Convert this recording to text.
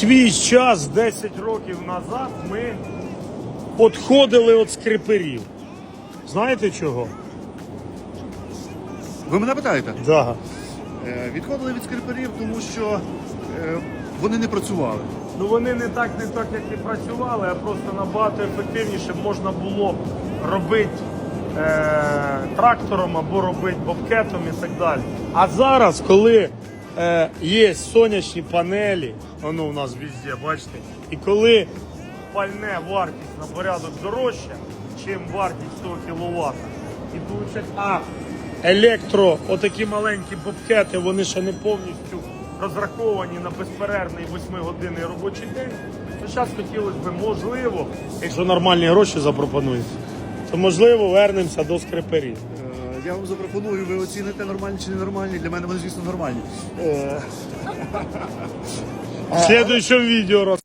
свій час, 10 років назад, ми підходили від скриперів. Знаєте чого? Ви мене питаєте? Да. Е, Відходили від скриперів, тому що е, вони не працювали. Ну вони не так, не так, як і працювали, а просто набагато ефективніше можна було робити е, трактором або робити бобкетом і так далі. А зараз, коли е, є сонячні панелі, воно у нас везде, бачите, і коли пальне вартість на порядок дорожча, ніж вартість 100 кВт, і виходить, а електро, отакі маленькі бобкети, вони ще не повністю розраховані на безперервний 8-годинний робочий день. То зараз хотілося б, можливо, якщо нормальні гроші запропонують, то можливо вернемося до скриперів. Е, Я вам запропоную, ви оціните нормальні чи ненормальні. Для мене вони, звісно, нормальні. Е, В следующем відео роз...